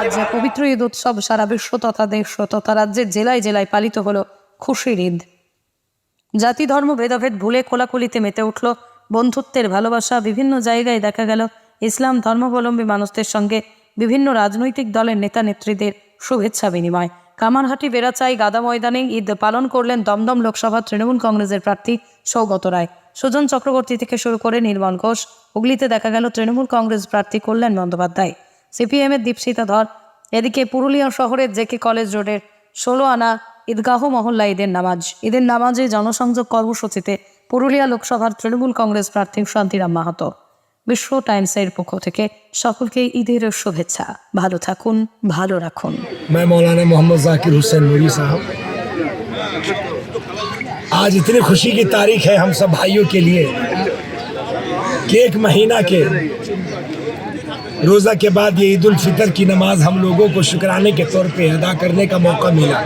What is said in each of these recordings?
আজ পবিত্র ঈদ উৎসব সারা বিশ্ব তথা দেশ তথা রাজ্যের জেলায় জেলায় পালিত হলো খুশির ঈদ। জাতি ধর্ম ভেদাভেদ ভুলে কোলাকুলিতে মেতে উঠল বন্ধুত্বের ভালোবাসা। বিভিন্ন জায়গায় দেখা গেল ইসলাম ধর্মাবলম্বী মানুষদের সঙ্গে বিভিন্ন রাজনৈতিক দলের নেতা নেত্রীদের শুভেচ্ছা বিনিময়। কামারহাটি বেড়াচাই গাদা ময়দানে ঈদ পালন করলেন দমদম লোকসভা তৃণমূল কংগ্রেসের প্রার্থী সৌগত রায়। সুজন চক্রবর্তী থেকে শুরু করে নির্মল ঘোষ হুগলিতে দেখা গেল তৃণমূল কংগ্রেস প্রার্থী কল্যাণ বন্দ্যোপাধ্যায় সিপিএম এর দীপশিতা ধর এদিকে পুরুলিয়া শহরের জেকে কলেজ রোডের ষোলো আনা ঈদগাহ মহল্লা ঈদের নামাজ ঈদের নামাজে জনসংযোগ কর্মসূচিতে পুরুলিয়া লোকসভার তৃণমূল কংগ্রেস প্রার্থী শান্তিরাম মাহাতো বিশ্ব টাইমসের পক্ষ থেকে সকলকে ঈদের শুভেচ্ছা ভালো থাকুন ভালো রাখুন मैं मौलाना मोहम्मद जाकिर हुसैन नूरी साहब आज इतनी खुशी की तारीख है हम सब भाइयों के लिए कि एक महीना के रोज़ा के बाद ये ईद फितर की नमाज़ हम लोगों को शुक्राने के तौर पे अदा करने का मौका मिला।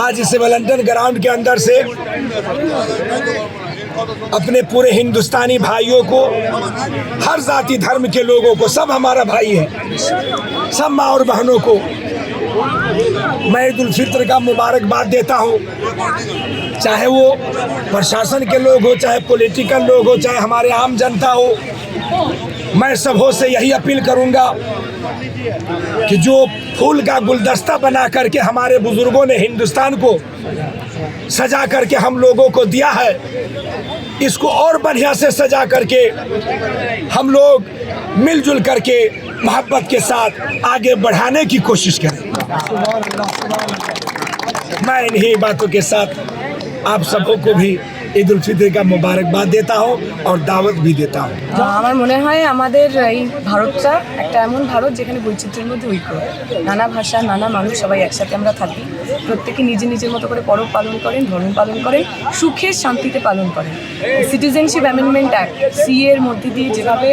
आज इसे वेलेंटन ग्राउंड के अंदर से अपने पूरे हिंदुस्तानी भाइयों को, हर जाति धर्म के लोगों को, सब हमारा भाई है, सब माँ और बहनों को मैं ईद उल फित्र का मुबारकबाद देता हूँ। चाहे वो प्रशासन के लोग हो, चाहे पॉलिटिकल लोग हो, चाहे हमारे आम जनता हो, मैं सबों से यही अपील करूँगा कि जो फूल का गुलदस्ता बना करके हमारे बुज़ुर्गों ने हिंदुस्तान को सजा करके हम लोगों को दिया है, इसको और बढ़िया से सजा करके हम लोग मिलजुल करके मोहब्बत के साथ आगे बढ़ाने की कोशिश करें। मैं इन्हीं बातों के साथ आप सबों को भी ईद उल फित्र का मुबारकबाद देता हूँ और दावत भी देता हूँ আমার মনে হয় আমাদের এই ভারতটা একটা এমন ভারত যেখানে বৈচিত্র্যের মধ্যে ঐক্য নানা ভাষা নানা মানুষ সবাই একসাথে আমরা থাকি প্রত্যেকে নিজের নিজের মতো করে পরব পালন করেন ধর্ম পালন করেন সুখের শান্তিতে পালন করেন সিটিজেনশিপ অ্যামেন্ডমেন্ট অ্যাক্ট সি এর মধ্যে দিয়ে যেভাবে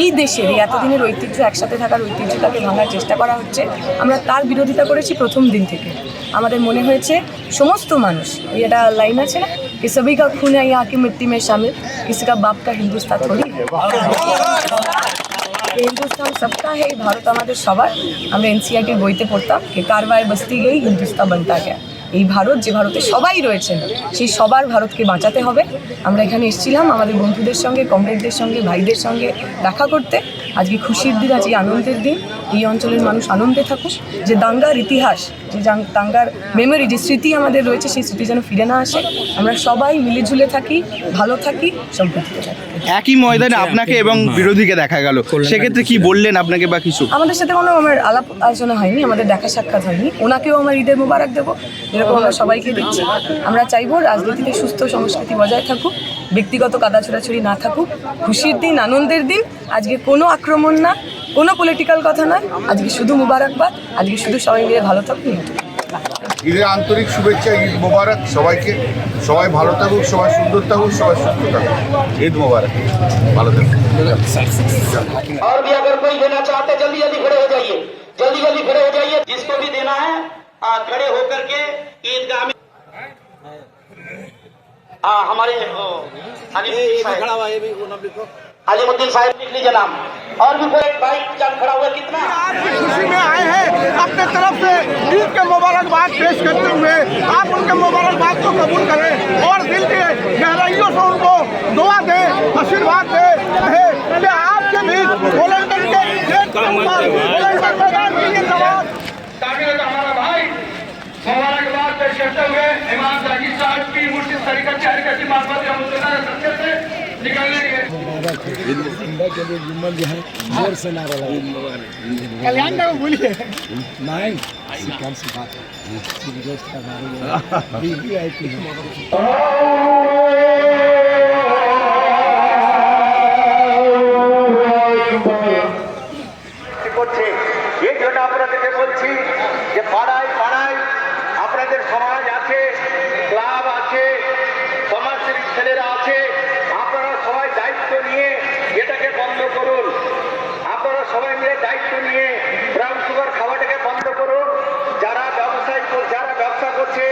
এই দেশের এই এতদিনের ঐতিহ্য একসাথে থাকার ঐতিহ্যটাকে ভাঙার চেষ্টা করা হচ্ছে আমরা তার বিরোধিতা করেছি প্রথম দিন থেকে আমাদের মনে হয়েছে সমস্ত মানুষ এই একটা লাইন আছে না कि सभी का खून है यहाँ की मिट्टी में शामिल किसी का बाप का हिंदुस्तान थोड़ी है। হিন্দুস্তান সবকা হে ভারত আমাদের সবার আমরা এনসিআরটির বইতে পড়তাম কে কারবায় বস্তি গেই হিন্দুস্তান বানতা গেয়া এই ভারত যে ভারতে সবাই রয়েছেন সেই সবার ভারতকে বাঁচাতে হবে। আমরা এখানে এসেছিলাম আমাদের বন্ধুদের সঙ্গে কমরেডদের সঙ্গে ভাইদের সঙ্গে দেখা করতে। আজকে খুশির দিন আজকে আনন্দের দিন। এই অঞ্চলের মানুষ আনন্দে থাকুক। যে দাঙ্গার ইতিহাস যে দাঙ্গার মেমোরি যে স্মৃতি আমাদের রয়েছে সেই স্মৃতি যেন ফিরে না আসে। আমরা সবাই মিলেঝুলে থাকি ভালো থাকি সম্প্রীতিতে থাকি। একই ময়দানে আপনাকে এবং বিরোধীকে দেখা গেল। সেক্ষেত্রে কি বললেন আপনাকে বা কিছু? আমাদের সাথে কোনো আমার আলাপ আলোচনা হয়নি আমাদের দেখা সাক্ষাৎ হয়নি। ওনাকেও আমার ঈদের মোবারক দেবো। যেরকম আমরা সবাইকে দিচ্ছি আমরা চাইবো রাজনীতিতে সুস্থ সংস্কৃতি বজায় থাকুক ব্যক্তিগত কাদা ছোড়াছড়ি না থাকুক খুশির দিন আনন্দের দিন আজকে কোনো আক্রমণ না কোনো পলিটিক্যাল কথা নয় আজকে শুধু মুবারকবাদ আজকে শুধু সবাই মিলে ভালো থাকুন এইটুকু। ঈদের আন্তরিক শুভেচ্ছা ঈদ মোবারক সবাইকে সবাই ভালো থাকুক সবাই সুন্দর থাকুক সবাই সুস্থ থাকুক ঈদ মোবারক ভালো থাকুক और भी अगर कोई देना चाहते हैं, जल्दी जल्दी खड़े हो जाइए जल्दी जल्दी खड़े हो जाइए जिसको भी देना है आ, खड़े होकर के ईदगाह में आ, हमारे ओ, अलीमुद्दीन साहब- लिख लीजिए नाम और भी कोई भाई चल खड़ा हुआ है, कितना खुशी में आए हैं अपने तरफ़ से ईद के मुबारकबाद पेश करते हुए आप उनके मुबारकबाद को कबूल करें और दिल के गहराइयों से उनको दुआ दें आशीर्वाद दें कि आपके बीच वॉलंटियर के इंडिया के लिए जुम्मन जो है। ज़ोर से नारा लगा बोलिए नहीं कम सी बात है। बीवी आई थी সবাই মিলে দায়িত্ব নিয়ে ব্রাউন সুগার খাওয়াটাকে বন্ধ করুন। যারা ব্যবসায় যারা ব্যবসা করছে,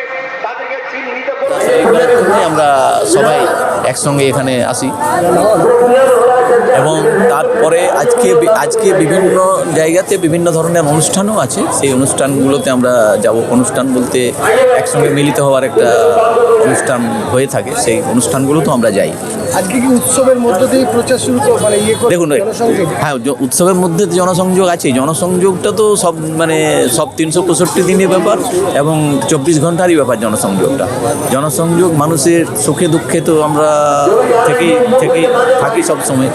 তাদেরকে চিহ্নিত করুন। আমরা সবাই একসঙ্গে এখানে আসি। এবং তারপরে আজকে আজকে বিভিন্ন জায়গাতে বিভিন্ন ধরনের অনুষ্ঠানও আছে। সেই অনুষ্ঠানগুলোতে আমরা যাব। অনুষ্ঠান বলতে একসঙ্গে মিলিত হওয়ার একটা অনুষ্ঠান হয়ে থাকে। সেই অনুষ্ঠানগুলোতেও আমরা যাই। আজকে কি উৎসবের মধ্য দিয়ে প্রচার শুরু মানে ইয়ে দেখুন হ্যাঁ উৎসবের মধ্যে জনসংযোগ আছে জনসংযোগটা তো সব মানে সব তিনশো পঁয়ষট্টি দিনের ব্যাপার এবং চব্বিশ ঘন্টারই ব্যাপার জনসংযোগটা। জনসংযোগ মানুষের সুখে দুঃখে তো আমরা থেকেই থেকেই থাকি সব সময়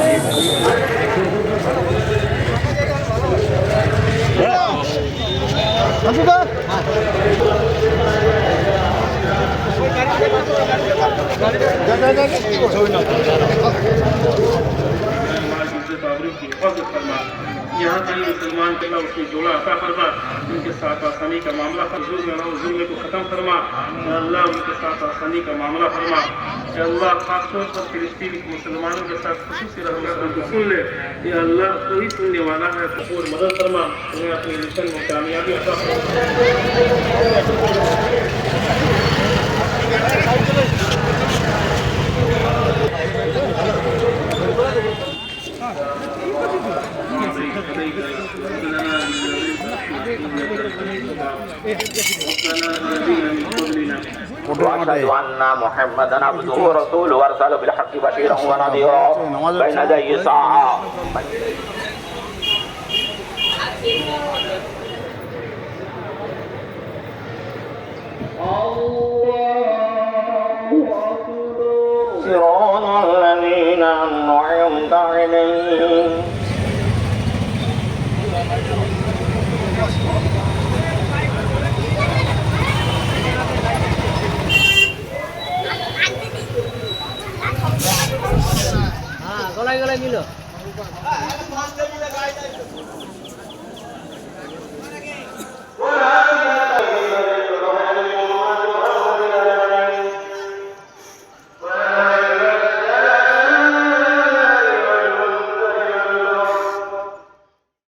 यहाँ कहीं मुसलमान के अल्लाह उसमें जोड़ा अता फरमा उनके साथ आसानी का मामला हो, जुल्म को ख़त्म फरमा अल्लाह उनके साथ आसानी का मामला फरमा या अल्लाह खास तौर पर फिलिस्तीन के मुसलमानों के साथ खुशी से रहना उनको सुन ले ये अल्लाह को ही सुनने वाला है तो और मदद फरमा उन्हें अपने मिशन में कामयाबी अता وأشهد أن محمدا عبده ورسوله وأرسله بالحق بشيرا ونذيرا بين يدي الساعة صراط الذين أنعمت عليهم.